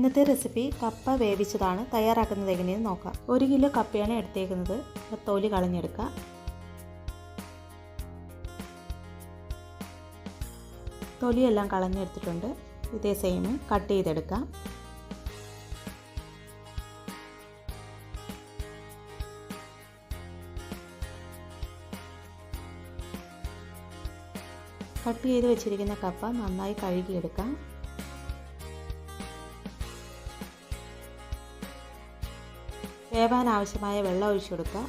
ഇന്നത്തെ റെസിപ്പി കപ്പ വേവിച്ചതാണ് തയ്യാറാക്കുന്നത് എങ്ങനെയെന്ന് നോക്കാം. ഒരു കിലോ കപ്പയാണ് എടുത്തേക്കുന്നത്. തോലി കളഞ്ഞെടുക്കുക കളഞ്ഞെടുക്കാം. തൊലിയെല്ലാം കളഞ്ഞെടുത്തിട്ടുണ്ട്. ഇതേ സെയിം കട്ട് ചെയ്തെടുക്കാം. കട്ട് ചെയ്ത് വെച്ചിരിക്കുന്ന കപ്പ നന്നായി കഴുകിയെടുക്കാം. വേവാൻ ആവശ്യമായ വെള്ളം ഒഴിച്ചു കൊടുക്കുക.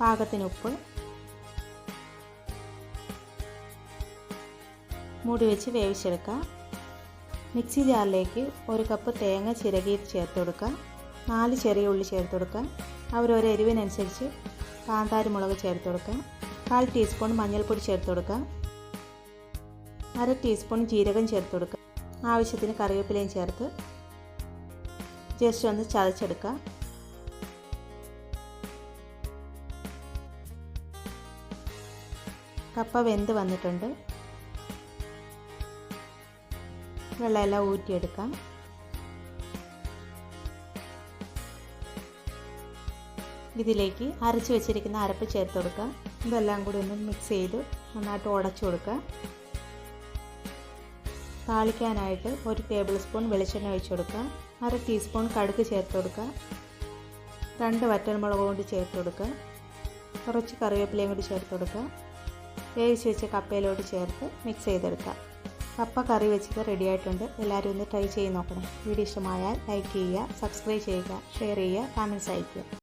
പാകത്തിന് ഉപ്പ്. മൂടി വെച്ച് വേവിച്ചെടുക്കുക. മിക്സി ജാറിലേക്ക് ഒരു കപ്പ് തേങ്ങ ചിരകി ചേർത്ത് കൊടുക്കുക. നാല് ചെറിയ ഉള്ളി ചേർത്ത് കൊടുക്കുക. അവരോരോ എരിവിനനുസരിച്ച് കാന്താരി മുളക് ചേർത്ത് കൊടുക്കുക. കാൽ ടീസ്പൂൺ മഞ്ഞൾപ്പൊടി ചേർത്ത് കൊടുക്കുക. അര ടീസ്പൂൺ ജീരകം ചേർത്ത് കൊടുക്കുക. ആവശ്യത്തിന് കറിവേപ്പിലയും ചേർത്ത് ജസ്റ്റ് ഒന്ന് ചതച്ചെടുക്കുക. കപ്പ വെന്ത് വന്നിട്ടുണ്ട്. വെള്ളമെല്ലാം ഊറ്റിയെടുക്കാം. ഇതിലേക്ക് അരച്ച് വെച്ചിരിക്കുന്ന അരപ്പ് ചേർത്ത് കൊടുക്കുക. ഇതെല്ലാം കൂടി ഒന്ന് മിക്സ് ചെയ്ത് നന്നായിട്ട് ഉടച്ചു കൊടുക്കുക. താളിക്കാനായിട്ട് ഒരു ടേബിൾ സ്പൂൺ വെളിച്ചെണ്ണ ഒഴിച്ചു കൊടുക്കുക. അര ടീസ്പൂൺ കടുക് ചേർത്ത് കൊടുക്കുക. രണ്ട് വറ്റൽമുളക് കൊണ്ട് ചേർത്ത് കൊടുക്കുക. കുറച്ച് കറിവേപ്പിലയും കൂടി ചേർത്ത് കൊടുക്കുക. വേവിച്ച് വെച്ച കപ്പയിലോട്ട് ചേർത്ത് മിക്സ് ചെയ്തെടുക്കുക. കപ്പ കറി വെച്ചത് റെഡി ആയിട്ടുണ്ട്. എല്ലാവരും ഒന്ന് ട്രൈ ചെയ്ത് നോക്കണം. വീഡിയോ ഇഷ്ടമായാൽ ലൈക്ക് ചെയ്യുക സബ്സ്ക്രൈബ് ചെയ്യുക ഷെയർ ചെയ്യുക കമൻസ് അയയ്ക്കുക.